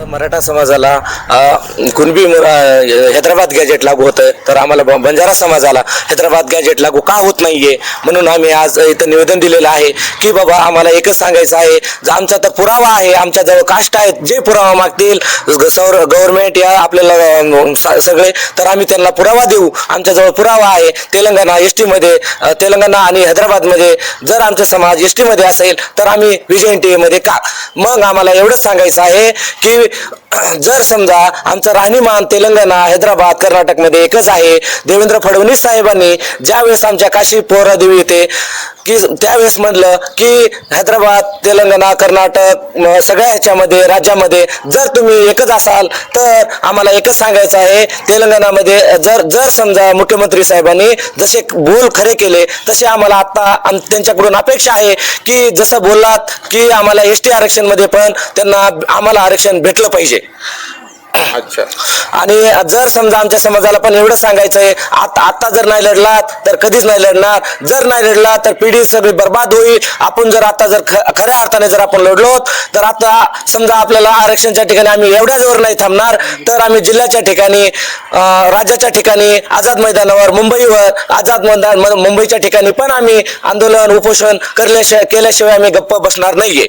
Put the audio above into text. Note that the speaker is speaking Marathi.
मराठा समाजाला कुणबी हैदराबाद गॅजेट लागू होतं तर आम्हाला ब- बंजारा समाजाला हैदराबाद गॅजेट लागू का होत नाहीये? म्हणून आम्ही आज इथं निवेदन दिलेलं आहे की बाबा आम्हाला एकच सांगायचं आहे जर आमचा तर पुरावा आहे आमच्याजवळ कास्ट आहेत जे पुरावा मागतील सौर गव्हर्नमेंट या आपल्याला स- सगळे तर आम्ही त्यांना पुरावा देऊ. आमच्याजवळ पुरावा आहे तेलंगणा एस टीमध्ये तेलंगणा आणि हैदराबादमध्ये जर आमचा समाज एस टीमध्ये असेल तर आम्ही विजय एन टी मध्ये का? मग आम्हाला एवढंच सांगायचं आहे की जर समजा आमचं राहणीमान तेलंगणा हैदराबाद कर्नाटकमध्ये एकच आहे देवेंद्र फडणवीस साहेबांनी ज्यावेळेस आमच्या काशी पोहरादेवी येते की त्यावेळेस म्हटलं की हैदराबाद तेलंगणा कर्नाटक सगळ्या ह्याच्यामध्ये राज्यामध्ये जर तुम्ही एकच असाल तर आम्हाला एकच सांगायचं आहे तेलंगणामध्ये जर जर समजा मुख्यमंत्री साहेबांनी जसे बोल खरे केले तसे आम्हाला आता त्यांच्याकडून अपेक्षा आहे की जसं बोललात की आम्हाला एस टी आरक्षणमध्ये पण त्यांना आम्हाला आरक्षण भेटलं पाहिजे. अच्छा. आणि जर समजा आमच्या समाजाला पण एवढं सांगायचं आहे आता आता जर नाही लढलात तर कधीच नाही लढणार. जर नाही लढला तर पिढी सगळी बर्बाद होईल. आपण जर आता जर ख- खऱ्या अर्थाने जर आपण लढलो तर आता समजा आपल्याला आरक्षणच्या ठिकाणी आम्ही एवढ्या जोर नाही थांबणार तर आम्ही जिल्ह्याच्या ठिकाणी राज्याच्या ठिकाणी आझाद मैदानावर मुंबईवर आझाद मैदान मुंबईच्या ठिकाणी पण आम्ही आंदोलन उपोषण करल्याशिवाय केल्याशिवाय आम्ही गप्प बसणार नाहीये.